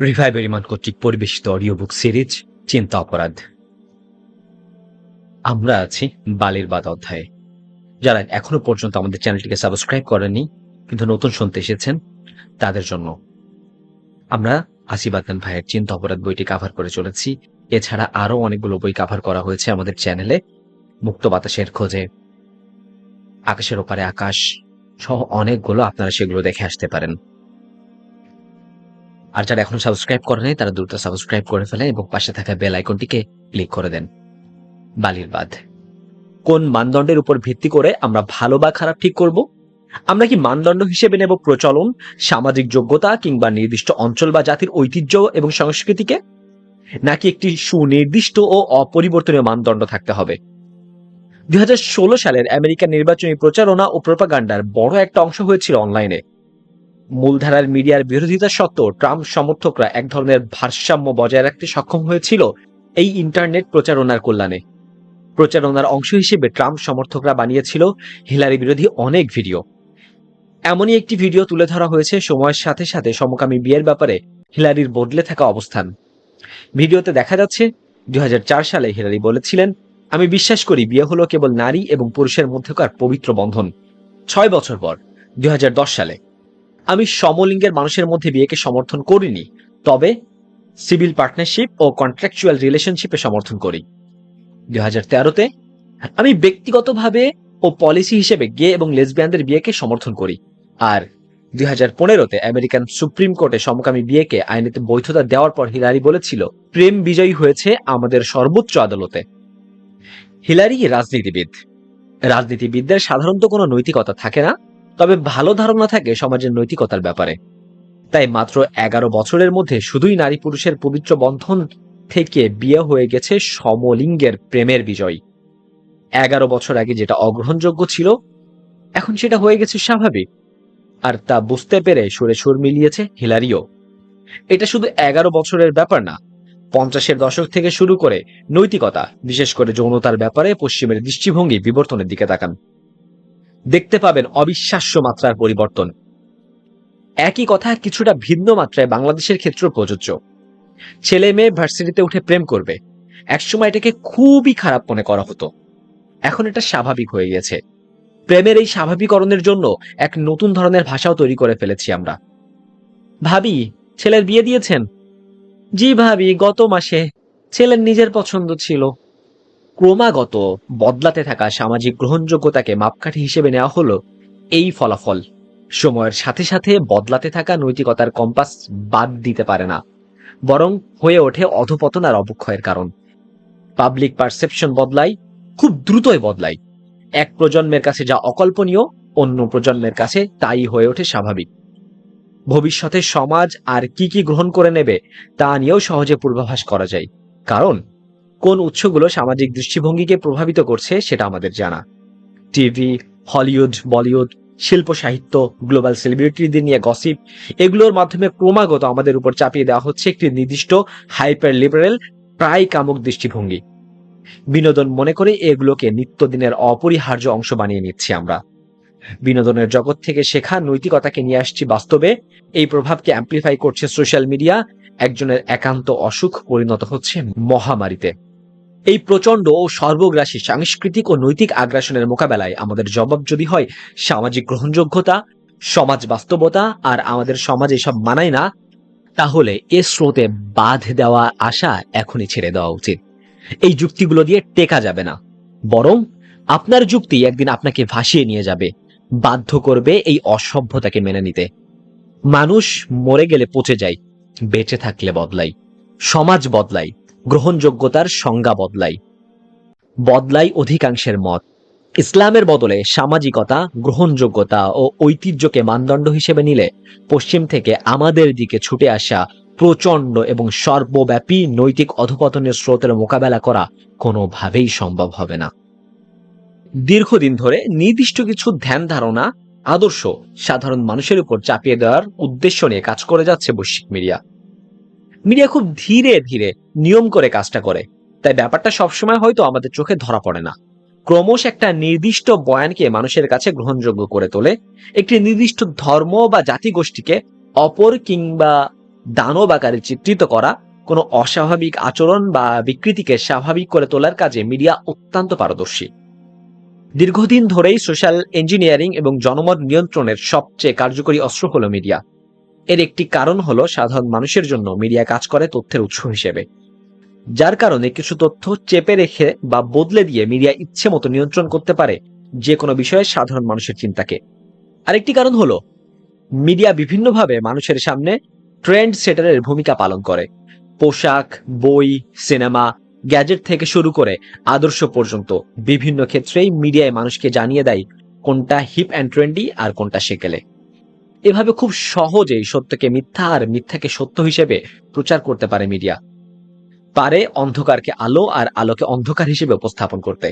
রিভাই বেরিমান কর্তৃক পরিবেশিত audio book series চিন্তা অপরাধ। আমরা আছি বালির বাদ অধ্যায়ে। যারা এখনও পর্যন্ত আমাদের চ্যানেলটিকে সাবস্ক্রাইব করেনি কিন্তু নতুন শুনতে এসেছেন, তাদের জন্য। আমরা আসিবাদান ভাইয়ের চিন্তা অপরাধ বইটি কাভার করে চলেছি। এছাড়া আরও অনেকগুলো বই কাভার করা হয়েছে আমাদের চ্যানেলে। মুক্ত বাতাসের খোঁজে, আকাশের ওপারে আকাশ সহ অনেকগুলো আপনারা সেগুলো দেখে আসতে পারেন। আর যারা এখনও সাবস্ক্রাইব করে করেনি তারা দ্রুত সাবস্ক্রাইব করে ফেলেন এবং পাশে থাকা বেল আইকনটিকে ক্লিক করে দেন। বালির বাদ কোন মানদণ্ডের উপর ভিত্তি করে আমরা ভালো বা খারাপ ঠিক করব? আমরা কি মানদণ্ড হিসেবে নেব প্রচলন, সামাজিক যোগ্যতা কিংবা নির্দিষ্ট অঞ্চল বা জাতির ঐতিহ্য এবং সংস্কৃতিকে? নাকি একটি সুনির্দিষ্ট ও অপরিবর্তনীয় মানদণ্ড থাকতে হবে? দুই হাজার ষোলো সালের আমেরিকান নির্বাচনী প্রচারণা ও প্রোপাগান্ডার বড় একটা অংশ হয়েছিল অনলাইনে মূলধারার মিডিয়ার বিরোধিতা সত্ত্বেও ট্রাম্প সমর্থকরা এক ধরনের ভারসাম্য বজায় রাখতে সক্ষম হয়েছিল এই ইন্টারনেট প্রচারণার কল্যাণে। প্রচারণার অংশ হিসেবে ট্রাম্প সমর্থকরা বানিয়েছিল হিলারি বিরোধী অনেক ভিডিও। এমনই একটি ভিডিও তুলে ধরা হয়েছে সময়ের সাথে সাথে সমকামী বিয়ের ব্যাপারে হিলারির বদলে থাকা অবস্থান। ভিডিওতে দেখা যাচ্ছে, দুই হাজার চার সালে হিলারি বলেছিলেন, আমি বিশ্বাস করি বিয়ে হলো কেবল নারী এবং পুরুষের মধ্যকার পবিত্র বন্ধন। ছয় বছর পর দু হাজার দশ সালে। আমি সমলিঙ্গের মানুষের মধ্যে বিয়েকে সমর্থন করিনি, তবে সিভিল পার্টনারশিপ ও কন্ট্রাকচুয়াল রিলেশনশিপে সমর্থন করি। দুই হাজার তেরোতে আমি ব্যক্তিগতভাবে ও পলিসি হিসেবে গে এবং লেসবিয়ানদের বিয়েকে সমর্থন করি, আর দুই হাজার পনেরোতে আমেরিকান সুপ্রিম কোর্টে সমকামী বিয়েকে আইনেতে বৈধতা দেওয়ার পর হিলারি বলেছিল, প্রেম বিজয়ী হয়েছে আমাদের সর্বোচ্চ আদালতে। হিলারি রাজনীতিবিদ। রাজনীতিবিদদের সাধারণত কোনো নৈতিকতা থাকে না তবে ভালো ধারণা থাকে সমাজের নৈতিকতার ব্যাপারে। তাই মাত্র এগারো বছরের মধ্যে শুধুই নারী পুরুষের পবিত্র বন্ধন থেকে বিয়ে হয়ে গেছে সমলিঙ্গের প্রেমের বিজয়। এগারো বছর আগে যেটা অগ্রহণযোগ্য ছিল, এখন সেটা হয়ে গেছে স্বাভাবিক। আর তা বুঝতে পেরে সুরে সুর মিলিয়েছে হিলারিও। এটা শুধু এগারো বছরের ব্যাপার না, পঞ্চাশের দশক থেকে শুরু করে নৈতিকতা, বিশেষ করে যৌনতার ব্যাপারে পশ্চিমের দৃষ্টিভঙ্গি বিবর্তনের দিকে তাকান। দেখতে পাবেন অবিশ্বাস্য মাত্রার পরিবর্তন। একই কথা কিছুটা ভিন্ন মাত্রায় বাংলাদেশের ক্ষেত্রেও প্রযোজ্য। ছেলে মেয়ে ভার্সিটিতে উঠে প্রেম করবে। একসময় এটাকে খুবই খারাপ মনে করা হতো। এখন এটা স্বাভাবিক হয়ে গেছে। প্রেমের এই স্বাভাবিকরণের জন্য এক নতুন ধরনের ভাষাও তৈরি করে ফেলেছি আমরা। ভাবি, ছেলের বিয়ে দিয়েছেন? জি ভাবি, গত মাসে ছেলের নিজের পছন্দ ছিল। ক্রমাগত বদলাতে থাকা সামাজিক গ্রহণযোগ্যতাকে মাপকাঠি হিসেবে নেওয়া হলো এই ফলাফল। সময়ের সাথে সাথে বদলাতে থাকা নৈতিকতার কম্পাস বাদ দিতে পারে না, বরং হয়ে ওঠে অধপতন আর অবক্ষয়ের কারণ। পাবলিক পারসেপশন বদলায় খুব দ্রুতই বদলায় এক প্রজন্মের কাছে যা অকল্পনীয়, অন্য প্রজন্মের কাছে তাই হয়ে ওঠে স্বাভাবিক। ভবিষ্যতে সমাজ আর কি কি গ্রহণ করে নেবে, তা নিয়েও সহজে পূর্বাভাস করা যায়। কারণ কোন উৎসগুলো সামাজিক দৃষ্টিভঙ্গিকে প্রভাবিত করছে সেটা আমাদের জানা। টিভি, হলিউড, বলিউড, শিল্প সাহিত্য, গ্লোবাল সেলিব্রিটিদের নিয়ে গসিপ, এগুলোর মাধ্যমে ক্রমাগত আমাদের উপর চাপিয়ে দেওয়া হচ্ছে একটি নির্দিষ্ট হাইপার লিবারেল প্রায় কামক দৃষ্টিভঙ্গি। বিনোদন মনে করে এগুলোকে নিত্যদিনের অপরিহার্য অংশ বানিয়ে নিচ্ছি আমরা। বিনোদনের জগৎ থেকে শেখা নৈতিকতাকে নিয়ে আসছি বাস্তবে, এই প্রভাবকে অ্যাম্প্লিফাই করছে সোশ্যাল মিডিয়া একজনের একান্ত অসুখ পরিণত হচ্ছে মহামারীতে। এই প্রচণ্ড ও সর্বগ্রাসী সাংস্কৃতিক ও নৈতিক আগ্রাসনের মোকাবেলায় আমাদের জবাব যদি হয়, সামাজিক গ্রহণযোগ্যতা, সমাজ বাস্তবতা আর আমাদের সমাজ এসব মানায় না, তাহলে এ স্রোতে বাঁধ দেওয়া আশা এখনই ছেড়ে দেওয়া উচিত। এই যুক্তিগুলো দিয়ে টেকা যাবে না। বরং আপনার যুক্তি একদিন আপনাকে ভাসিয়ে নিয়ে যাবে, বাধ্য করবে এই অসভ্যতাকে মেনে নিতে। মানুষ মরে গেলে পচে যায়, বেঁচে থাকলে বদলাই সমাজ বদলাই গ্রহণযোগ্যতার সংজ্ঞা বদলাই। বদলাই অধিকাংশের মত। ইসলামের বদলে সামাজিকতা, গ্রহণযোগ্যতা ও ঐতিহ্যকে মানদণ্ড হিসেবে নিলে পশ্চিম থেকে আমাদের দিকে ছুটে আসা প্রচণ্ড এবং সর্বব্যাপী নৈতিক অধপতনের স্রোতের মোকাবেলা করা কোনোভাবেই সম্ভব হবে না। দীর্ঘদিন ধরে নির্দিষ্ট কিছু ধ্যান ধারণা, আদর্শ সাধারণ মানুষের উপর চাপিয়ে দেওয়ার উদ্দেশ্য নিয়ে কাজ করে যাচ্ছে বৈশ্বিক মিডিয়া। মিডিয়া খুব ধীরে ধীরে নিয়ম করে কাজটা করে। তাই ব্যাপারটা সবসময় হয়তো আমাদের চোখে ধরা পড়ে না। ক্রমশ একটা নির্দিষ্ট বয়ানকে মানুষের কাছে গ্রহণযোগ্য করে তোলে, একটি নির্দিষ্ট ধর্ম বা জাতিগোষ্ঠীকে অপর কিংবা দানব আকারে চিত্রিত করা, কোনো অস্বাভাবিক আচরণ বা বিকৃতিকে স্বাভাবিক করে তোলার কাজে মিডিয়া অত্যন্ত পারদর্শী। দীর্ঘদিন ধরেই সোশ্যাল ইঞ্জিনিয়ারিং এবং জনমত নিয়ন্ত্রণের সবচেয়ে কার্যকরী অস্ত্র হলো মিডিয়া। এর একটি কারণ হলো সাধারণ মানুষের জন্য মিডিয়া কাজ করে তথ্যের উৎস হিসেবে। যার কারণে কিছু তথ্য চেপে রেখে বা বদলে দিয়ে মিডিয়া ইচ্ছে মতো নিয়ন্ত্রণ করতে পারে যে কোনো বিষয়ে সাধারণ মানুষের চিন্তাকে। আরেকটি কারণ হলো, মিডিয়া বিভিন্নভাবে মানুষের সামনে ট্রেন্ড সেটারের ভূমিকা পালন করে। পোশাক, বই, সিনেমা, গ্যাজেট থেকে শুরু করে আদর্শ পর্যন্ত বিভিন্ন ক্ষেত্রেই মিডিয়ায় মানুষকে জানিয়ে দেয় কোনটা হিপ অ্যান্ড ট্রেন্ডি আর কোনটা সেকেলে। এভাবে খুব সহজেই সত্যকে মিথ্যা আর মিথ্যাকে সত্য হিসেবে প্রচার করতে পারে মিডিয়া। পারে অন্ধকারকে আলো আর আলোকে অন্ধকার হিসেবে উপস্থাপন করতে।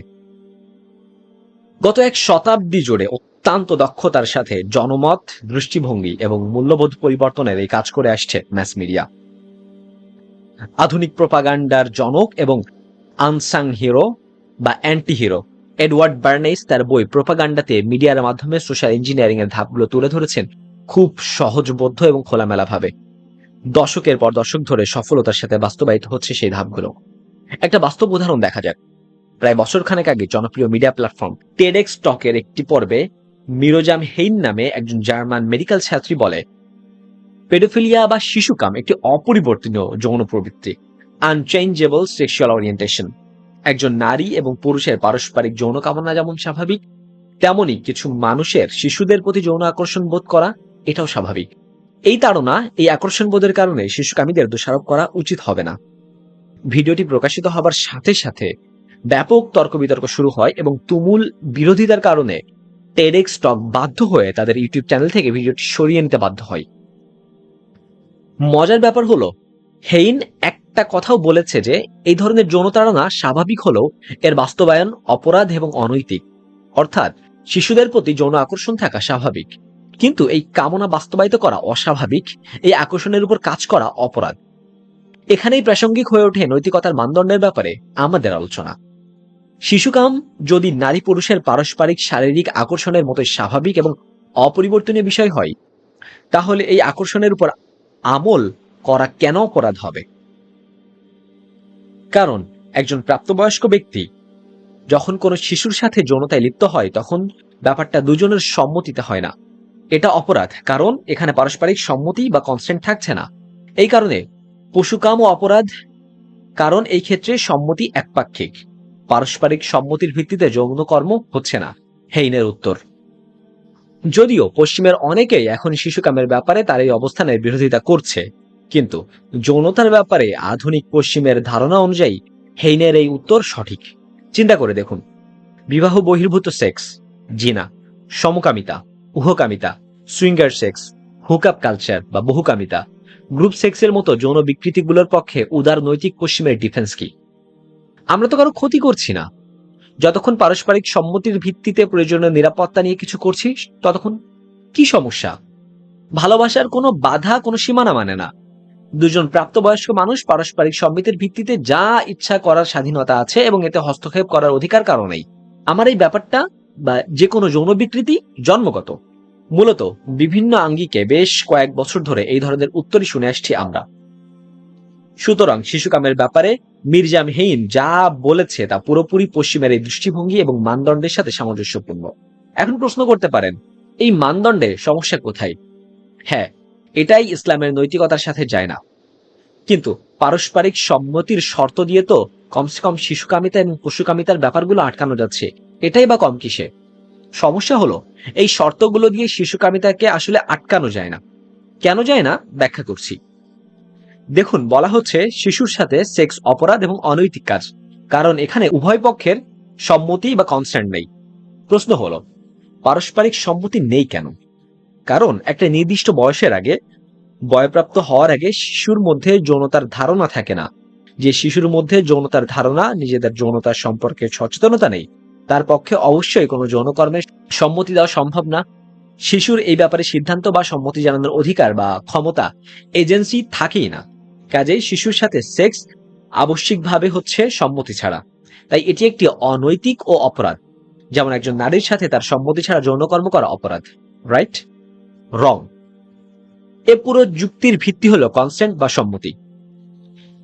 গত এক শতাব্দী জুড়ে অত্যন্ত দক্ষতার সাথে জনমত, দৃষ্টিভঙ্গি এবং মূল্যবোধ পরিবর্তনের এই কাজ করে আসছে ম্যাস মিডিয়া আধুনিক প্রপাগান্ডার জনক এবং আনসাং হিরো বা অ্যান্টি হিরো এডওয়ার্ড বার্নেস তার বই প্রপাগান্ডাতে মিডিয়ার মাধ্যমে সোশ্যাল ইঞ্জিনিয়ারিং এর ধাপগুলো তুলে ধরেছেন। খুব সহজবোধ্য এবং খোলামেলা ভাবে দশকের পর দশক ধরে সফলতার সাথে বাস্তবায়িত হচ্ছে সেই ধাপগুলো। একটা বাস্তব উদাহরণ দেখা যাক। প্রায় বছরখানেক আগে জনপ্রিয় মিডিয়া প্ল্যাটফর্ম টেডেক্স টকের একটি পর্বে মিরোজাম হেইন নামে একজন জার্মান মেডিকেল ছাত্রী বলে, পেডোফিলিয়া বা শিশুকাম একটি অপরিবর্তনীয় যৌন প্রবৃত্তি আনচেঞ্জেবল সেক্সুয়াল ওরিয়েন্টেশন একজন নারী এবং পুরুষের পারস্পরিক যৌন কামনা যেমন স্বাভাবিক, তেমনি কিছু মানুষের শিশুদের প্রতি যৌন আকর্ষণ বোধ করা এটাও স্বাভাবিক। এই তাড়না, এই আকর্ষণ বোধের কারণে শিশুকামীদের দোষারোপ করা উচিত হবে না। ভিডিওটি প্রকাশিত হবার সাথে সাথে ব্যাপক তর্ক বিতর্ক শুরু হয় এবং তুমুল বিরোধিতার কারণে টেরেক্স স্টক বাধ্য হয়ে তাদের ইউটিউব চ্যানেল থেকে ভিডিওটি সরিয়ে নিতে বাধ্য হয়। মজার ব্যাপার হলো, হেইন একটা কথাও বলেছে যে, এই ধরনের যৌনতাড়না স্বাভাবিক হলেও এর বাস্তবায়ন অপরাধ এবং অনৈতিক। অর্থাৎ, শিশুদের প্রতি যৌন আকর্ষণ থাকা স্বাভাবিক। কিন্তু এই কামনা বাস্তবায়িত করা অস্বাভাবিক, এই আকর্ষণের উপর কাজ করা অপরাধ। এখানেই প্রাসঙ্গিক হয়ে ওঠে নৈতিকতার মানদণ্ডের ব্যাপারে আমাদের আলোচনা। শিশুকাম যদি নারী পুরুষের পারস্পরিক শারীরিক আকর্ষণের মতো স্বাভাবিক এবং অপরিবর্তনীয় বিষয় হয়, তাহলে এই আকর্ষণের উপর আমল করা কেন অপরাধ হবে? কারণ একজন প্রাপ্তবয়স্ক ব্যক্তি যখন কোনো শিশুর সাথে যৌনতায় লিপ্ত হয়, তখন ব্যাপারটা দুজনের সম্মতিতে হয় না। এটা অপরাধ, কারণ এখানে পারস্পরিক সম্মতি বা কনসেন্ট থাকছে না। এই কারণে পশুকাম ও অপরাধ, কারণ এই ক্ষেত্রে সম্মতি একপাক্ষিক। পারস্পরিক সম্মতির ভিত্তিতে যৌন কর্ম হচ্ছে না। হেইনের উত্তর। যদিও পশ্চিমের অনেকেই এখন শিশুকামের ব্যাপারে তার এই অবস্থানের বিরোধিতা করছে, কিন্তু যৌনতার ব্যাপারে আধুনিক পশ্চিমের ধারণা অনুযায়ী হেইনের এই উত্তর সঠিক। চিন্তা করে দেখুন। বিবাহ বহির্ভূত সেক্স। জিনা। সমকামিতা। উহকামিতা, সুইঙ্গার সেক্স, হুকআপ কালচার বা বহুকামিতা, গ্রুপ সেক্সের মতো যৌন বিকৃতিগুলোর পক্ষে উদার নৈতিক পশ্চিমের ডিফেন্স কি? আমরা তো কারও ক্ষতি করছি না। যতক্ষণ পারস্পরিক সম্মতির ভিত্তিতে প্রয়োজনীয় নিরাপত্তা নিয়ে কিছু করছি, ততক্ষণ কি সমস্যা? ভালোবাসার কোনো বাধা, কোনো সীমানা মানে না। দুজন প্রাপ্তবয়স্ক মানুষ পারস্পরিক সম্মতির ভিত্তিতে যা ইচ্ছা করার স্বাধীনতা আছে এবং এতে হস্তক্ষেপ করার অধিকার কারণেই আমার এই ব্যাপারটা বা যে কোনো যৌন বিকৃতি জন্মগত। মূলত বিভিন্ন আঙ্গিকে বেশ কয়েক বছর ধরে এই ধরনের উত্তরই শুনে আসছি আমরা। সুতরাং শিশুকামের ব্যাপারে মির্জাম হেইন যা বলেছে তা পুরোপুরি পশ্চিমের এই দৃষ্টিভঙ্গি এবং মানদণ্ডের সাথে সামঞ্জস্যপূর্ণ। এখন প্রশ্ন করতে পারেন, এই মানদণ্ডে সমস্যা কোথায়? হ্যাঁ এটাই ইসলামের নৈতিকতার সাথে যায় না। কিন্তু পারস্পরিক সম্মতির শর্ত দিয়ে তো কমসে কম শিশুকামিতা এবং পশুকামিতার ব্যাপারগুলো আটকানো যাচ্ছে। এটাই বা কম কিসে? সমস্যা হলো, এই শর্তগুলো দিয়ে শিশুকামিতাকে আসলে আটকানো যায় না। কেন যায় না? ব্যাখ্যা করছি। দেখুন, বলা হচ্ছে শিশুর সাথে সেক্স অপরাধ এবং অনৈতিক কাজ, কারণ এখানে উভয় পক্ষের সম্মতি বা কনসেন্ট নেই। প্রশ্ন হলো, পারস্পরিক সম্মতি নেই কেন? কারণ একটা নির্দিষ্ট বয়সের আগে, বয়প্রাপ্ত হওয়ার আগে শিশুর মধ্যে যৌনতার ধারণা থাকে না। যে শিশুর মধ্যে যৌনতার ধারণা, নিজেদের যৌনতার সম্পর্কে সচেতনতা নেই তার পক্ষে অবশ্যই কোনো যৌনকর্মে সম্মতি দেওয়া সম্ভব না। শিশুর এই ব্যাপারে সিদ্ধান্ত বা সম্মতি জানানোর অধিকার বা ক্ষমতা এজেন্সি থাকেই না। কাজেই শিশুর সাথে সেক্স আবশ্যিকভাবে হচ্ছে সম্মতি ছাড়া। তাই এটি একটি অনৈতিক ও অপরাধ। যেমন একজন নারীর সাথে তার সম্মতি ছাড়া যৌনকর্ম করা অপরাধ। রাইট? রং। এ পুরো যুক্তির ভিত্তি হলো কনসেন্ট বা সম্মতি।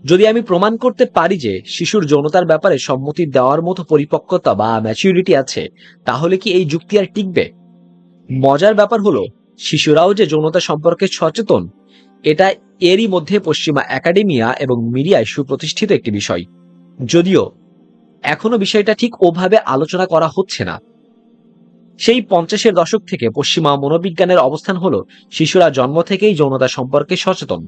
যদি আমি প্রমাণ করতে পারি যে শিশুর যৌনতার ব্যাপারে সম্মতি দেওয়ার মতো পরিপক্কতা বা ম্যাচিউরিটি আছে, তাহলে কি এই যুক্তি আর টিকবে? মজার ব্যাপার হলো, শিশুরাও যে যৌনতা সম্পর্কে সচেতন, এটা এরই মধ্যে পশ্চিমা একাডেমিয়া এবং মিডিয়ায় সুপ্রতিষ্ঠিত একটি বিষয়। যদিও, এখনও বিষয়টা ঠিক ওভাবে আলোচনা করা হচ্ছে না। সেই পঞ্চাশের দশক থেকে পশ্চিমা মনোবিজ্ঞানের অবস্থান হলো, শিশুরা জন্ম থেকেই যৌনতা সম্পর্কে সচেতন।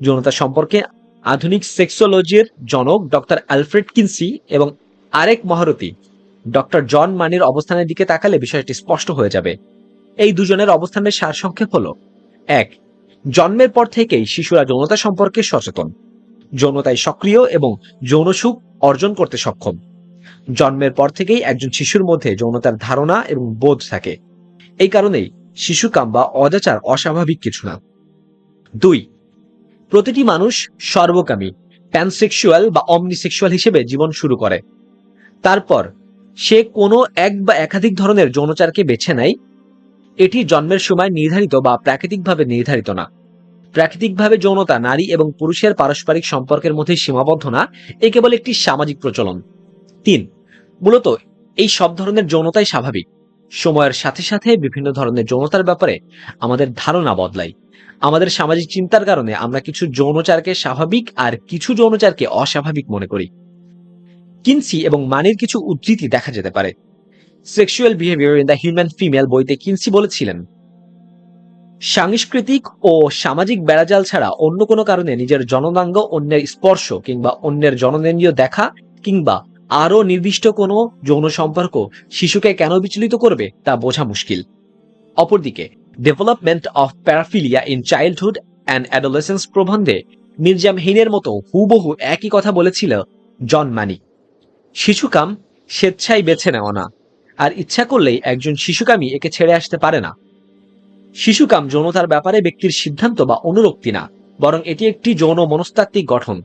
যৌনতা সম্পর্কে আধুনিক সেক্সোলজির জনক ডক্টর অ্যালফ্রেড কিনসি এবং আরেক মহারথী ডক্টর জন মানির অবস্থানের দিকে তাকালে বিষয়টি স্পষ্ট হয়ে যাবে। এই দুজনের অবস্থানের সারসংক্ষেপ হলো, এক, জন্মের পর থেকেই শিশুরা যৌনতা সম্পর্কে সচেতন। যৌনতায় সক্রিয় এবং যৌন সুখ অর্জন করতে সক্ষম। জন্মের পর থেকেই একজন শিশুর মধ্যে যৌনতার ধারণা এবং বোধ থাকে। এই কারণেই শিশুকাম বা অজাচার অস্বাভাবিক কিছু না। দুই প্রতিটি মানুষ সর্বকামী প্যানসেক্সুয়াল বা অমনিসেক্সুয়াল হিসেবে জীবন শুরু করে। তারপর, সে কোনো এক বা একাধিক ধরনের যৌনচারকে বেছে নেয়। এটি জন্মের সময় নির্ধারিত বা প্রাকৃতিকভাবে নির্ধারিত না। প্রাকৃতিকভাবে যৌনতা নারী এবং পুরুষের পারস্পরিক সম্পর্কের মধ্যে সীমাবদ্ধ না, এ কেবল একটি সামাজিক প্রচলন। তিন, মূলত এই সব ধরনের যৌনতাই স্বাভাবিক। সময়ের সাথে সাথে বিভিন্ন ধরনের যৌনতার ব্যাপারে আমাদের ধারণা বদলায়। আমাদের সামাজিক চিন্তার কারণে আমরা কিছু যৌনচারকে স্বাভাবিক আর কিছু যৌনচারকে অস্বাভাবিক মনে করি। কিনসি এবং মানির কিছু উদ্ধৃতি দেখা যেতে পারে। Sexual behaviour in the human female বইতে কিনসি বলেছিলেন, সাংস্কৃতিক ও সামাজিক বেড়াজাল ছাড়া অন্য কোনো কারণে নিজের জননাঙ্গ অন্যের স্পর্শ কিংবা অন্যের জননেন্দ্রিয় দেখা কিংবা আরও নির্দিষ্ট কোনো যৌন সম্পর্ক শিশুকে কেন বিচলিত করবে তা বোঝা মুশকিল। অপরদিকে development of paraphilia in childhood and adolescence প্রবন্ধে মির্জাম হেইনের মতো হুবহু একই কথা বলেছিল জন মানি শিশুকাম স্বেচ্ছায় বেছে নেওয়া না, আর ইচ্ছা করলেই একজন শিশুকামী একে ছেড়ে আসতে পারে না। শিশুকাম যৌনতার ব্যাপারে ব্যক্তির সিদ্ধান্ত বা অনুরক্তি না, বরং এটি একটি যৌন মনস্তাত্ত্বিক গঠন।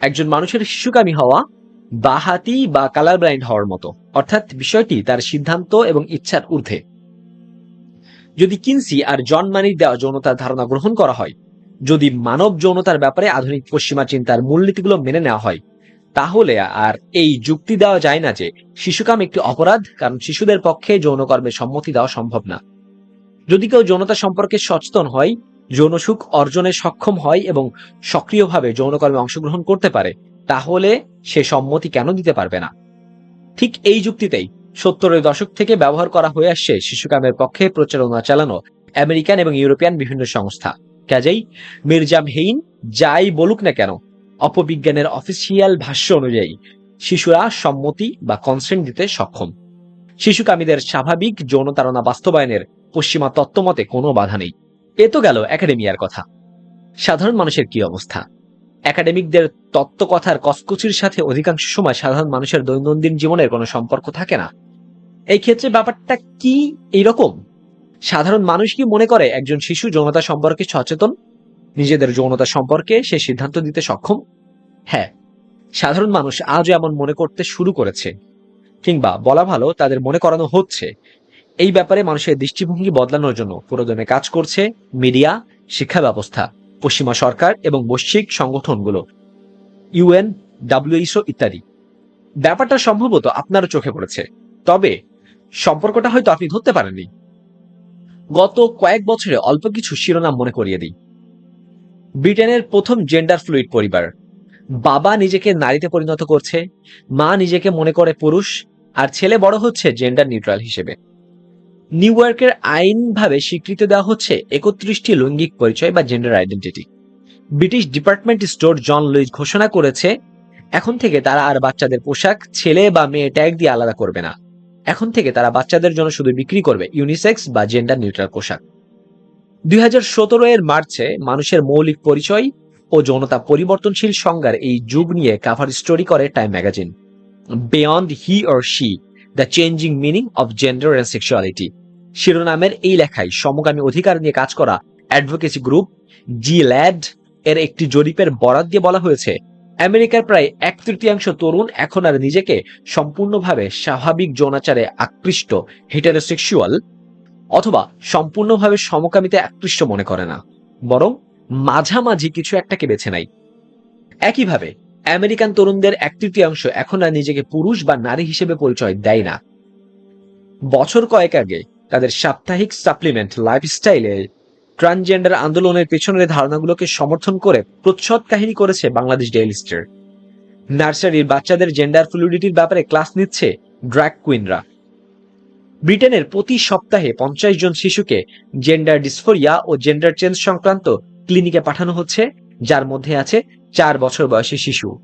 একজন মানুষের শিশুকামী হওয়া বাহাতি বা কালার ব্লাইন্ড হওয়ার মতো। অর্থাৎ বিষয়টি তার সিদ্ধান্ত এবং ইচ্ছার ঊর্ধ্বে। যদি কিনসি আর জন মানির দেওয়া যৌনতার ধারণা গ্রহণ করা হয়, যদি মানব যৌনতার ব্যাপারে আধুনিক পশ্চিমা চিন্তার মূলনীতিগুলো মেনে নেওয়া হয়, তাহলে আর এই যুক্তি দেওয়া যায় না যে শিশুকাম একটি অপরাধ, কারণ শিশুদের পক্ষে যৌনকর্মে সম্মতি দেওয়া সম্ভব না। যদি কেউ যৌনতা সম্পর্কে সচেতন হয় যৌন সুখ অর্জনে সক্ষম হয় এবং সক্রিয়ভাবে যৌনকর্মে অংশগ্রহণ করতে পারে তাহলে সে সম্মতি কেন দিতে পারবে না? ঠিক এই যুক্তিতেই সত্তরের দশক থেকে ব্যবহার করা হয়ে আসছে শিশুকামের পক্ষে প্রচারণা চালানো আমেরিকান এবং ইউরোপিয়ান বিভিন্ন সংস্থা। কাজেই মির্জাম হেইন যাই বলুক না কেন, অপবিজ্ঞানের অফিসিয়াল ভাষ্য অনুযায়ী শিশুরা সম্মতি বা কনসেন্ট দিতে সক্ষম। শিশুকামীদের স্বাভাবিক যৌনতারণা বাস্তবায়নের পশ্চিমা তত্ত্বমতে কোনো বাধা নেই। এ তো গেল একাডেমিয়ার কথা। সাধারণ মানুষের কি অবস্থা? একাডেমিকদের তত্ত্বকথার কসকুচির সাথে অধিকাংশ সময় সাধারণ মানুষের দৈনন্দিন জীবনের কোনো সম্পর্ক থাকে না। এই ক্ষেত্রে ব্যাপারটা কি এইরকম সাধারণ মানুষ কি মনে করে একজন শিশু যৌনতা সম্পর্কে সচেতন? নিজেদের যৌনতা সম্পর্কে সে সিদ্ধান্ত দিতে সক্ষম? হ্যাঁ সাধারণ মানুষ আজও এমন মনে করতে শুরু করেছে। কিংবা বলা ভালো তাদের মনে করানো হচ্ছে। এই ব্যাপারে মানুষের দৃষ্টিভঙ্গি বদলানোর জন্য পুরোদমে কাজ করছে মিডিয়া, শিক্ষা ব্যবস্থা। পশ্চিমা সরকার এবং বৈশ্বিক সংগঠনগুলো, ইউএন, ডাব্লিউএইচও ইত্যাদি। ব্যাপারটা সম্ভবত আপনারও চোখে পড়েছে। তবে সম্পর্কটা হয়তো আপনি ধরতে পারেননি। গত কয়েক বছরে অল্প কিছু শিরোনাম মনে করিয়ে দিই। ব্রিটেনের প্রথম জেন্ডার ফ্লুইড পরিবার। বাবা নিজেকে নারীতে পরিণত করছে, মা নিজেকে মনে করে পুরুষ, আর ছেলে বড় হচ্ছে জেন্ডার নিউট্রাল হিসেবে। নিউ ইয়র্কের আইনভাবে স্বীকৃতি দেওয়া হচ্ছে একত্রিশটি লৈঙ্গিক পরিচয় বা gender identity British department store John Lewis ঘোষণা করেছে, এখন থেকে তারা আর বাচ্চাদের পোশাক, ছেলে বা মেয়ে ট্যাগ দিয়ে আলাদা করবে না। এখন থেকে তারা বাচ্চাদের জন্য শুধু বিক্রি করবে ইউনিসেক্স বা জেন্ডার নিউট্রাল পোশাক। দুই হাজার সতেরো এর মার্চে মানুষের মৌলিক পরিচয় ও যৌনতা পরিবর্তনশীল সংজ্ঞার এই যুগ নিয়ে কাভার স্টোরি করে Time magazine beyond he or she the changing meaning of gender and sexuality শিরোনামের এই লেখায় সমকামী অধিকার নিয়ে কাজ করা অ্যাডভোকেসি গ্রুপ জি ল্যাড এর একটি জরিপের বরাদ দিয়ে বলা হয়েছে, আমেরিকার প্রায় এক তৃতীয়াংশ তরুণ এখন আর নিজেকে সম্পূর্ণভাবে স্বাভাবিক যৌনাচারে আকৃষ্ট হেটারোসেক্সুয়াল অথবা সম্পূর্ণভাবে সমকামিতে আকৃষ্ট মনে করে না। বরং মাঝামাঝি কিছু একটাকে বেছে নেয়। একইভাবে আমেরিকান তরুণদের এক তৃতীয়াংশ এখন আর নিজেকে পুরুষ বা নারী হিসেবে পরিচয় দেয় না। বছর কয়েক আগে তাদের সাপ্তাহিক সাপ্লিমেন্ট লাইফস্টাইলে ট্রান্সজেন্ডার আন্দোলনের পেছনের ধারণাগুলোকে সমর্থন করে প্রচ্ছদ কাহিনী করেছে বাংলাদেশ ডেইলি স্টার। নার্সারির বাচ্চাদের জেন্ডার ফ্লুইডিটির ব্যাপারে ক্লাস নিচ্ছে ড্র্যাক কুইনরা। ব্রিটেনের প্রতি সপ্তাহে পঞ্চাশ জন শিশুকে জেন্ডার ডিসফোরিয়া ও জেন্ডার চেঞ্জ সংক্রান্ত ক্লিনিকে পাঠানো হচ্ছে। যার মধ্যে আছে চার বছর বয়সী শিশু।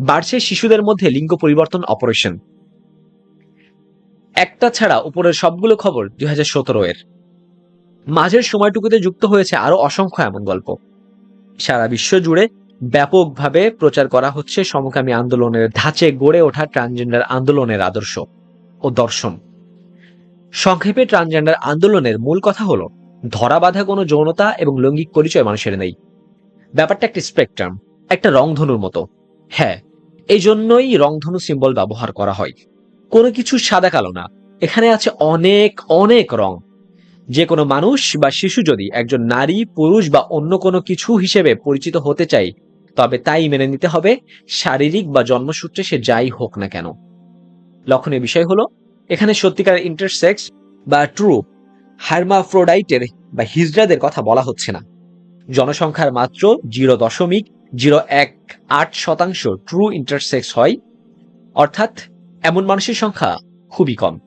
বাড়ছে শিশুদের মধ্যে লিঙ্গ পরিবর্তন অপারেশন একটা ছাড়া উপরের সবগুলো খবর দুই হাজার সতেরো এর মাঝের সময়টুকুতে যুক্ত হয়েছে আরও অসংখ্য এমন গল্প। সারা বিশ্ব জুড়ে ব্যাপকভাবে প্রচার করা হচ্ছে সমকামী আন্দোলনের ধাঁচে গড়ে ওঠা ট্রান্সজেন্ডার আন্দোলনের আদর্শ ও দর্শন। সংক্ষেপে ট্রান্সজেন্ডার আন্দোলনের মূল কথা হলো, ধরা বাঁধা কোনো যৌনতা এবং লৈঙ্গিক পরিচয় মানুষের নেই। ব্যাপারটা একটা স্পেকট্রাম একটা রংধনুর মতো। হ্যাঁ এই জন্যই রংধনু সিম্বল ব্যবহার করা হয়। কোনো কিছু সাদা কালো না। এখানে আছে অনেক অনেক রং। যে কোনো মানুষ বা শিশু যদি একজন নারী, পুরুষ বা অন্য কোনো কিছু হিসেবে পরিচিত হতে চাই তবে তাই মেনে নিতে হবে, শারীরিক বা জন্মসূত্রে সে যাই হোক না কেন। লক্ষণীয় বিষয় হলো, এখানে সত্যিকার ইন্টারসেক্স বা ট্রু হার্মাফ্রোডাইটের বা হিজড়াদের কথা বলা হচ্ছে না। জনসংখ্যার মাত্র জিরো দশমিক জিরো এক আট শতাংশ ট্রু ইন্টারসেক্স হয়। অর্থাৎ এমন মানুষের সংখ্যা খুবই কম।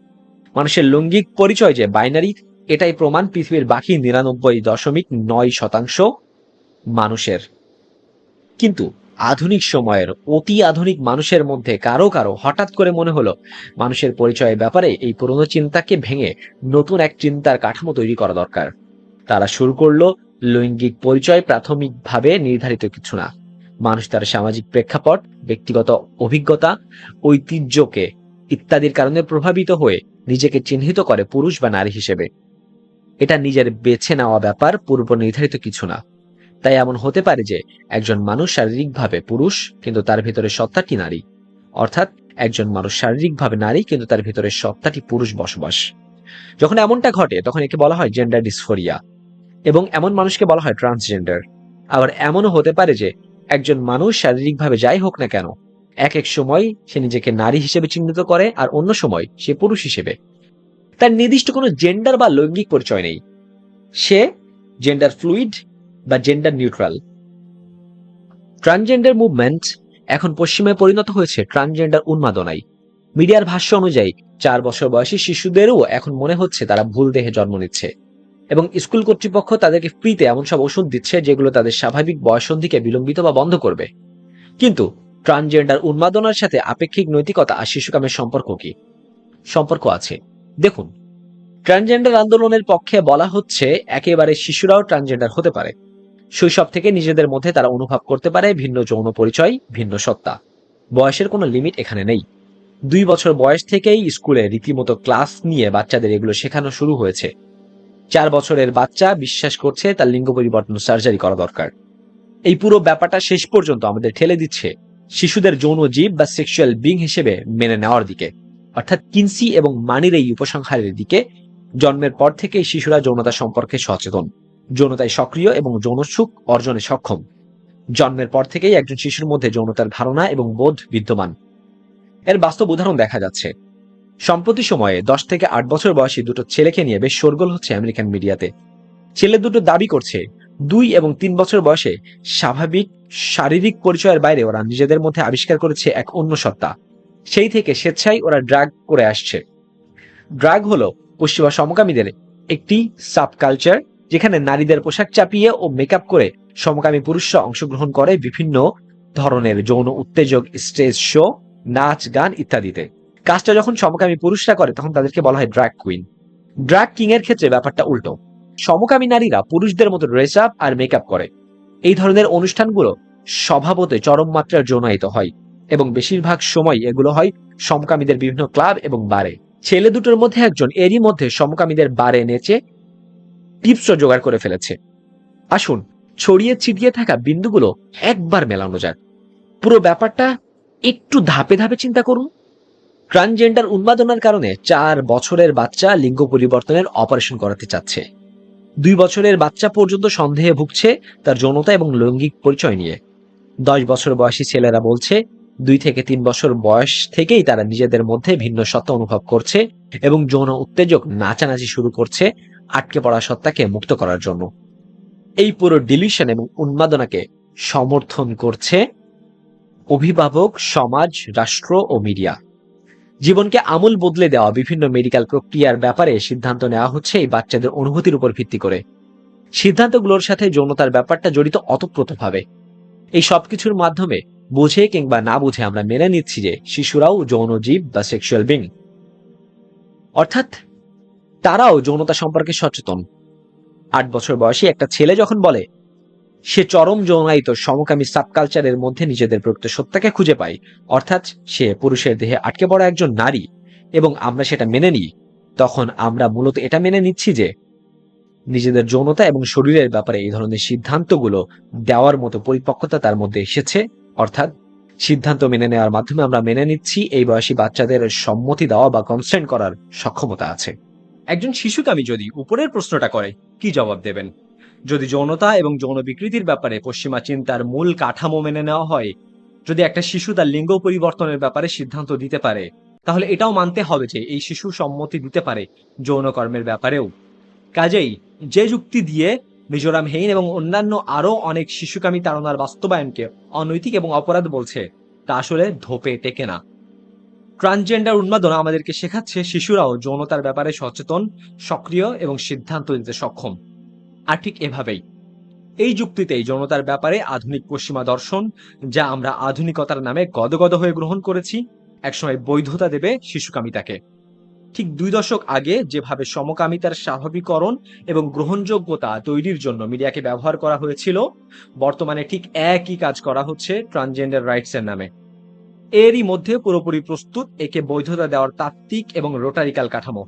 মানুষের লৈঙ্গিক পরিচয় যে বাইনারি এটাই প্রমাণ পৃথিবীর বাকি নিরানব্বই দশমিক নয় শতাংশ মানুষের। কিন্তু আধুনিক সময়ের, অতি আধুনিক মানুষের মধ্যে কারও কারও হঠাৎ করে মনে হলো মানুষের পরিচয়ের ব্যাপারে এই পুরনো চিন্তাকে ভেঙে নতুন এক চিন্তার কাঠামো তৈরি করা দরকার। তারা শুরু করল লৈঙ্গিক পরিচয় প্রাথমিকভাবে নির্ধারিত কিছু না। মানুষ তার সামাজিক প্রেক্ষাপট, ব্যক্তিগত অভিজ্ঞতা, ঐতিহ্যকে ইত্যাদির কারণে প্রভাবিত হয়ে নিজেকে চিহ্নিত করে পুরুষ বা নারী হিসেবে। এটা নিজের বেছে নেওয়া ব্যাপার, পূর্ব নির্ধারিত কিছু না। তাই এমন হতে পারে যে একজন মানুষ শারীরিকভাবে পুরুষ, কিন্তু তার ভিতরে সত্তাটি নারী। অর্থাৎ একজন মানুষ শারীরিকভাবে নারী, কিন্তু তার ভিতরে সত্তাটি পুরুষ বসবাস। যখন এমনটা ঘটে, তখন একে বলা হয় জেন্ডার ডিসফোরিয়া এবং এমন মানুষকে বলা হয় ট্রান্সজেন্ডার আবার এমনও হতে পারে যে, একজন মানুষ শারীরিকভাবে যাই হোক না কেন, এক এক সময় সে নিজেকে নারী হিসেবে চিহ্নিত করে আর অন্য সময় সে পুরুষ হিসেবে। তার নির্দিষ্ট কোনো জেন্ডার বা লৈঙ্গিক পরিচয় নেই। সে জেন্ডার ফ্লুইড বা জেন্ডার নিউট্রাল ট্রান্সজেন্ডার মুভমেন্ট এখন পশ্চিমে পরিণত হয়েছে ট্রান্সজেন্ডার উন্মাদনায়। মিডিয়ার ভাষ্য অনুযায়ী, চার বছর বয়সী শিশুদেরও এখন মনে হচ্ছে তারা ভুল দেহে জন্ম নিচ্ছে। এবং স্কুল কর্তৃপক্ষ তাদেরকে ফ্রিতে এমন সব ওষুধ দিচ্ছে যেগুলো তাদের স্বাভাবিক বয়সন্ধিকে বিলম্বিত বা বন্ধ করবে। কিন্তু ট্রান্সজেন্ডার উন্মাদনার সাথে আপেক্ষিক নৈতিকতা আর শিশুকামের সম্পর্ক কি? সম্পর্ক আছে। দেখুন, ট্রান্সজেন্ডার আন্দোলনের পক্ষে বলা হচ্ছে একেবারে শিশুরাও ট্রান্সজেন্ডার হতে পারে। শৈশব থেকে নিজেদের মধ্যে তারা অনুভব করতে পারে ভিন্ন যৌন পরিচয়, ভিন্ন সত্তা। বয়সের কোনো লিমিট এখানে নেই। দুই বছর বয়স থেকেই স্কুলে রীতিমতো ক্লাস নিয়ে বাচ্চাদের এগুলো শেখানো শুরু হয়েছে। চার বছরের বাচ্চা বিশ্বাস করছে তার লিঙ্গ পরিবর্তন সার্জারি করা দরকার। এই পুরো ব্যাপারটা শেষ পর্যন্ত আমাদের ঠেলে দিচ্ছে শিশুদের যৌন জীব বা সেক্সুয়াল বিং হিসেবে মেনে নেওয়ার দিকে। অর্থাৎ কিনসি এবং মানির এই উপসংহারের দিকে জন্মের পর থেকেই শিশুরা যৌনতা সম্পর্কে সচেতন, যৌনতায় সক্রিয় এবং যৌন সুখ অর্জনে সক্ষম। জন্মের পর থেকেই একজন শিশুর মধ্যে যৌনতার ধারণা এবং বোধ বিদ্যমান। এর বাস্তব উদাহরণ দেখা যাচ্ছে। সম্প্রতি সময়ে দশ থেকে আট বছর বয়সী দুটো ছেলেকে নিয়ে বেশ শোরগোল হচ্ছে আমেরিকান মিডিয়াতে। ছেলে দুটো দাবি করছে, দুই এবং তিন বছর বয়সে স্বাভাবিক শারীরিক পরিচয়ের বাইরে ওরা নিজেদের মধ্যে আবিষ্কার করেছে এক অন্য সত্তা। সেই থেকে স্বেচ্ছায় ওরা ড্রাগ করে আসছে। ড্রাগ হলো পশ্চিমা সমকামীদের একটি সাবকালচার, যেখানে নারীদের পোশাক চাপিয়ে ও মেকআপ করে সমকামী পুরুষরা অংশগ্রহণ করে বিভিন্ন ধরনের যৌন উত্তেজক স্টেজ শো, নাচ, গান ইত্যাদিতে। কাজটা যখন সমকামী পুরুষরা করে, তখন তাদেরকে বলা হয় ড্রাগ কুইন ড্রাগ কিং এর ক্ষেত্রে ব্যাপারটা উল্টো। সমকামী নারীরা পুরুষদের মতো ড্রেস আপ আর মেকআপ করে। এই ধরনের অনুষ্ঠানগুলো স্বভাবতে চরম মাত্রার যৌনায়িত হয় এবং বেশিরভাগ সময় এগুলো হয় সমকামীদের বিভিন্ন ক্লাব এবং বারে। ছেলে দুটোর মধ্যে একজন এরই মধ্যে সমকামীদের বারে নেচে টিপসও জোগাড় করে ফেলেছে। আসুন, ছড়িয়ে ছিটিয়ে থাকা বিন্দুগুলো একবার মেলানো যাক। পুরো ব্যাপারটা একটু ধাপে ধাপে চিন্তা করুন। ট্রান্সজেন্ডার উন্মাদনার কারণে চার বছরের বাচ্চা লিঙ্গ পরিবর্তনের অপারেশন করাতে চাচ্ছে। দুই বছরের বাচ্চা পর্যন্ত সন্দেহে ভুগছে তার যৌনতা এবং লৈঙ্গিক পরিচয় নিয়ে। দশ বছর বয়সী ছেলেরা বলছে, দুই থেকে তিন বছর বয়স থেকেই তারা নিজেদের মধ্যে ভিন্ন সত্তা অনুভব করছে এবং যৌন উত্তেজক নাচানাচি শুরু করছে আটকে পড়া সত্তাকে মুক্ত করার জন্য। এই পুরো ডিলিশন এবং উন্মাদনাকে সমর্থন করছে অভিভাবক, সমাজ, রাষ্ট্র ও মিডিয়া। জীবনকে আমূল বদলে দেওয়া বিভিন্ন মেডিকেল প্রক্রিয়ার ব্যাপারে সিদ্ধান্ত নেওয়া হচ্ছে এই বাচ্চাদের অনুভূতির উপর ভিত্তি করে। সিদ্ধান্তগুলোর সাথে যৌনতার ব্যাপারটা জড়িত অতপ্রতভাবে এই সবকিছুর মাধ্যমে বুঝে কিংবা না বুঝে আমরা মেনে নিচ্ছি যে শিশুরাও যৌন জীব বা সেক্সুয়াল বিং। অর্থাৎ তারাও যৌনতা সম্পর্কে সচেতন। আট বছর বয়সী একটা ছেলে যখন বলে সে চরম যৌনায়িত, সমকামী সাবকালচারের মধ্যে নিজেদের প্রকৃত সত্তাকে খুঁজে পায়। অর্থাৎ সে পুরুষের দেহে আটকে পড়া একজন নারী এবং আমরা সেটা মেনে নিই। তখন আমরা মূলত এটা মেনে নিচ্ছি যে নিজেদের যৌনতা এবং শরীরের ব্যাপারে এই ধরনের সিদ্ধান্তগুলো দেওয়ার মতো পরিপক্কতা তার মধ্যে এসেছে। অর্থাৎ সিদ্ধান্ত মেনে নেওয়ার মাধ্যমে আমরা মেনে নিচ্ছি এই বয়সী বাচ্চাদের সম্মতি দেওয়া বা কনসেন্ট করার সক্ষমতা আছে। একজন শিশুকামী যদি উপরের প্রশ্নটা করে, কি জবাব দেবেন? যদি যৌনতা এবং যৌন বিকৃতির ব্যাপারে পশ্চিমা চিন্তার মূল কাঠামো মেনে নেওয়া হয়, যদি একটা শিশু তার লিঙ্গ পরিবর্তনের ব্যাপারে সিদ্ধান্ত দিতে পারে, তাহলে এটাও মানতে হবে যে এই শিশু সম্মতি দিতে পারে যৌন কর্মের ব্যাপারেও। কাজেই যে যুক্তি দিয়ে মিজোরাম হেইন এবং অন্যান্য আরও অনেক শিশুকামী তাড়নার বাস্তবায়নকে অনৈতিক এবং অপরাধ বলছে, তা আসলে ধোপে টেকে না। ট্রান্সজেন্ডার উন্মাদনা আমাদেরকে শেখাচ্ছে শিশুরাও যৌনতার ব্যাপারে সচেতন, সক্রিয় এবং সিদ্ধান্ত নিতে সক্ষম। আর ঠিক এভাবেই। এই যুক্তিতেই যৌনতার ব্যাপারে আধুনিক পশ্চিমা দর্শন, যা আমরা আধুনিকতার নামে গদগদ হয়ে গ্রহণ করেছি, একসময় বৈধতা দেবে শিশুকামিতাকে। ঠিক দুই দশক আগে যেভাবে সমকামিতার স্বাভাবিকরণ এবং গ্রহণযোগ্যতা তৈরির জন্য মিডিয়াকে ব্যবহার করা হয়েছিল, বর্তমানে ঠিক একই কাজ করা হচ্ছে ট্রান্সজেন্ডার রাইটস এর নামে। এরই মধ্যে পুরোপুরি প্রস্তুত একে বৈধতা দেওয়ার তাত্ত্বিক এবং রোটারিক্যাল কাঠামো।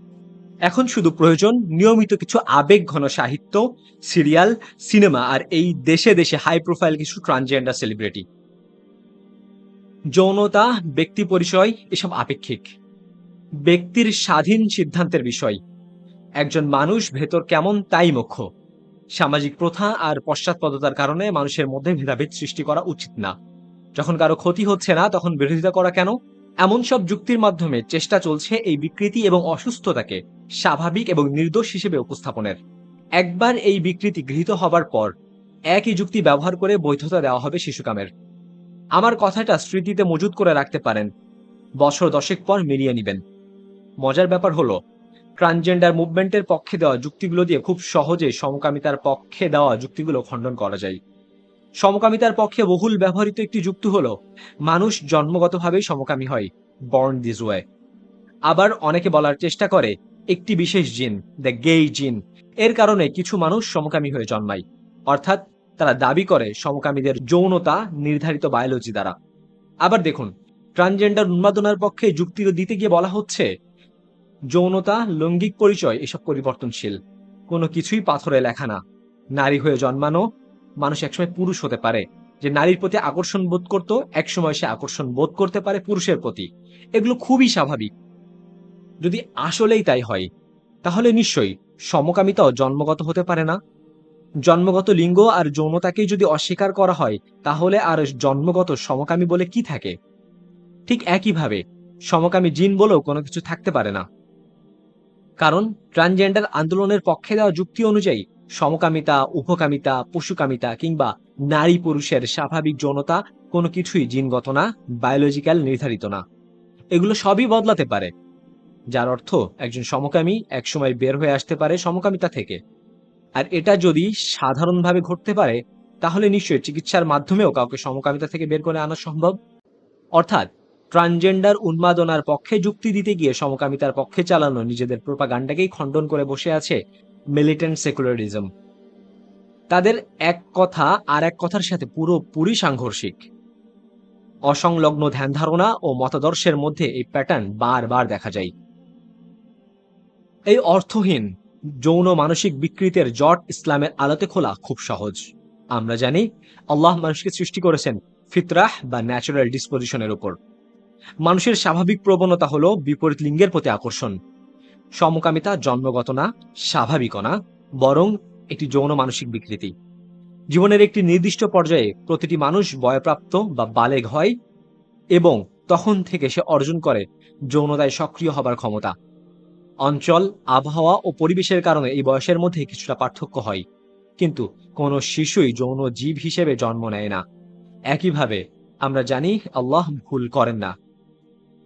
এখন শুধু প্রয়োজন নিয়মিত কিছু আবেগ ঘন সাহিত্য, সিরিয়াল, সিনেমা আর এই দেশে দেশে হাই প্রোফাইল কিছু ট্রান্সজেন্ডার সেলিব্রিটি যৌনতা, ব্যক্তি পরিচয়, এসব আপেক্ষিক। ব্যক্তির স্বাধীন সিদ্ধান্তের বিষয়। একজন মানুষ ভেতর কেমন তাই মুখ্য। সামাজিক প্রথা আর পশ্চাৎপদতার কারণে মানুষের মধ্যে ভেদাভেদ সৃষ্টি করা উচিত না। যখন কারও ক্ষতি হচ্ছে না, তখন বিরোধিতা করা কেন? এমন সব যুক্তির মাধ্যমে চেষ্টা চলছে এই বিকৃতি এবং অসুস্থতাকে স্বাভাবিক এবং নির্দোষ হিসেবে উপস্থাপনের। একবার এই বিকৃতি গৃহীত হবার পর একই যুক্তি ব্যবহার করে বৈধতা দেওয়া হবে শিশুকামের। আমার কথাটা স্মৃতিতে মজুদ করে রাখতে পারেন। বছর দশেক পর মিলিয়ে নেবেন। মজার ব্যাপার হলো, ট্রান্সজেন্ডার মুভমেন্টের পক্ষে দেওয়া যুক্তিগুলো দিয়ে খুব সহজে সমকামিতার পক্ষে দেওয়া যুক্তিগুলো খণ্ডন করা যায়। সমকামিতার পক্ষে বহুল ব্যবহৃত একটি যুক্তি হলো, মানুষ জন্মগতভাবেই সমকামী হয় বর্ন দিস ওয়ে আবার অনেকে বলার চেষ্টা করে, একটি বিশেষ জিন দ্য গেই জিন, এর কারণে কিছু মানুষ সমকামী হয়ে জন্মায়। অর্থাৎ তারা দাবি করে সমকামীদের যৌনতা নির্ধারিত বায়োলজি দ্বারা। আবার দেখুন ট্রান্সজেন্ডার উন্মাদনার পক্ষে যুক্তি দিতে গিয়ে বলা হচ্ছে, যৌনতা, লৈঙ্গিক পরিচয় এসব পরিবর্তনশীল। কোনো কিছুই পাথরে লেখা না। নারী হয়ে জন্মানো মানুষ একসময় পুরুষ হতে পারে, যে নারীর প্রতি আকর্ষণ বোধ করত, একসময় সে আকর্ষণ বোধ করতে পারে পুরুষের প্রতি। এগুলো খুবই স্বাভাবিক। যদি আসলেই তাই হয়, তাহলে নিশ্চয়ই সমকামিতাও জন্মগত হতে পারে না। জন্মগত লিঙ্গ আর যৌনতাকেই যদি অস্বীকার করা হয়, তাহলে আর জন্মগত সমকামী বলে কি থাকে? ঠিক একইভাবে, সমকামী জিন বলেও কোনো কিছু থাকতে পারে না। কারণ ট্রান্সজেন্ডার আন্দোলনের পক্ষে দেওয়া যুক্তি অনুযায়ী সমকামিতা, উপকামিতা, পশুকামিতা কিংবা নারী পুরুষের স্বাভাবিক যৌনতা কোনো কিছুই জিনগত না বায়োলজিক্যাল নির্ধারিত না। এগুলো সবই বদলাতে পারে, যার অর্থ একজন সমকামী একসময় বের হয়ে আসতে পারে সমকামিতা থেকে। আর এটা যদি সাধারণভাবে ঘটতে পারে, তাহলে নিশ্চয়ই চিকিৎসার মাধ্যমেও কাউকে সমকামিতা থেকে বের করে আনা সম্ভব। অর্থাৎ ট্রান্সজেন্ডার উন্মাদনার পক্ষে যুক্তি দিতে গিয়ে সমকামিতার পক্ষে চালানো নিজেদের প্রোপাগান্ডাকেই খণ্ডন করে বসে আছে মিলিটেন্ট সেকুলারিজম তাদের এক কথা আর এক কথার সাথে পুরোপুরি সাংঘর্ষিক। অসংলগ্ন ধ্যান ধারণা ও মতাদর্শের মধ্যে এই প্যাটার্ন বারবার দেখা যায়। এই অর্থহীন, যৌন মানসিক বিকৃতের জট ইসলামের আলোতে খোলা খুব সহজ। আমরা জানি, আল্লাহ মানুষকে সৃষ্টি করেছেন ফিতরাহ বা ন্যাচারাল ডিসপোজিশনের উপর। মানুষের স্বাভাবিক প্রবণতা হলো বিপরীত লিঙ্গের প্রতি আকর্ষণ। সমকামিতা জন্মগত না স্বাভাবিকও না বরং একটি যৌন মানসিক বিকৃতি। জীবনের একটি নির্দিষ্ট পর্যায়ে প্রতিটি মানুষ বয়প্রাপ্ত বা বালেগ হয় এবং তখন থেকে সে অর্জন করে যৌনতায় সক্রিয় হবার ক্ষমতা। অঞ্চল, আবহাওয়া ও পরিবেশের কারণে এই বয়সের মধ্যে কিছুটা পার্থক্য হয়। কিন্তু কোনো শিশুই যৌন জীব হিসেবে জন্ম নেয় না। একইভাবে আমরা জানি আল্লাহ ভুল করেন না।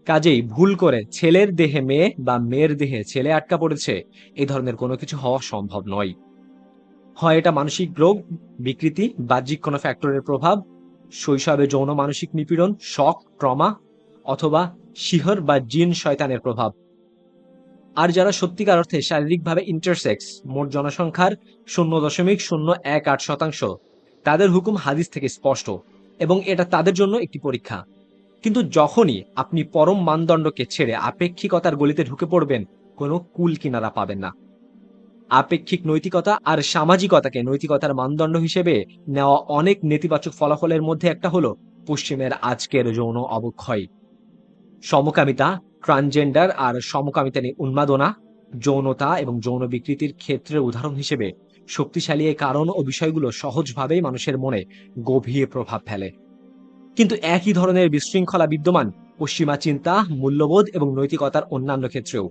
কাজেই ভুল করে ছেলের দেহে মেয়ে বা মেয়ের দেহে ছেলে আটকা পড়েছে এই ধরনের কোনো কিছু হওয়া সম্ভব নয়। হয় এটা মানসিক রোগ, বিকৃতি, বাহ্যিক কোনো ফ্যাক্টরের প্রভাব, শৈশবে যৌন মানসিক নিপীড়ন শক ট্রমা, অথবা শিহর বা জিন শয়তানের প্রভাব। আর যারা সত্যিকার অর্থে শারীরিকভাবে ইন্টারসেক্স মোট জনসংখ্যার শূন্য দশমিক শূন্য এক আট শতাংশ, তাদের হুকুম হাদিস থেকে স্পষ্ট এবং এটা তাদের জন্য একটি পরীক্ষা। কিন্তু যখনই আপনি পরম মানদণ্ডকে ছেড়ে আপেক্ষিকতার গলিতে ঢুকে পড়বেন, কোনো কুল কিনারা পাবেন না। আপেক্ষিক নৈতিকতা আর সামাজিকতাকে নৈতিকতার মানদণ্ড হিসেবে নেওয়া অনেক নেতিবাচক ফলাফলের মধ্যে একটা হলো পশ্চিমের আজকের যৌন অবক্ষয়। সমকামিতা, ট্রান্সজেন্ডার আর সমকামিতা নিয়ে উন্মাদনা, যৌনতা এবং যৌন বিকৃতির ক্ষেত্রের উদাহরণ হিসেবে শক্তিশালী এই কারণ ও বিষয়গুলো সহজভাবেই মানুষের মনে গভীর প্রভাব ফেলে। কিন্তু একই ধরনের বিশৃঙ্খলা বিদ্যমান পশ্চিমা চিন্তা, মূল্যবোধ এবং নৈতিকতার অন্যান্য ক্ষেত্রেও।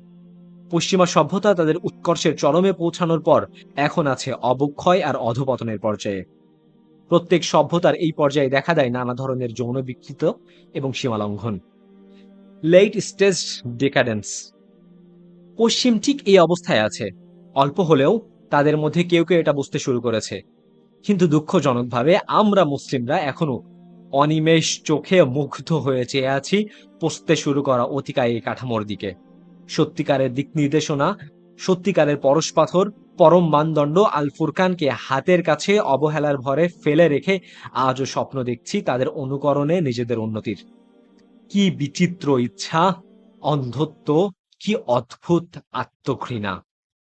পশ্চিমা সভ্যতা তাদের উৎকর্ষের চরমে পৌঁছানোর পর এখন আছে অবক্ষয় আর অধপতনের পর্যায়ে। প্রত্যেক সভ্যতার এই পর্যায়ে দেখা দেয় নানা ধরনের যৌন বিকৃত এবং সীমালঙ্ঘন লেট স্টেজ ডেকাডেন্স। পশ্চিম ঠিক এই অবস্থায় আছে। অল্প হলেও তাদের মধ্যে কেউ কেউ এটা বুঝতে শুরু করেছে। কিন্তু দুঃখজনকভাবে আমরা মুসলিমরা এখনও অনিমেষ চোখে মুগ্ধ হয়ে চেয়ে আছি পচতে শুরু করা অতিকায়ী কাঠামোর দিকে। সত্যিকারের দিক নির্দেশনা, সত্যিকারের পরশ পাথর, পরম মানদণ্ড আল ফুরকানকে হাতের কাছে অবহেলার ভরে ফেলে রেখে আজও স্বপ্ন দেখছি তাদের অনুকরণে নিজেদের উন্নতির। কি বিচিত্র ইচ্ছা, অন্ধত্ব, কি অদ্ভুত আত্মঘৃণা।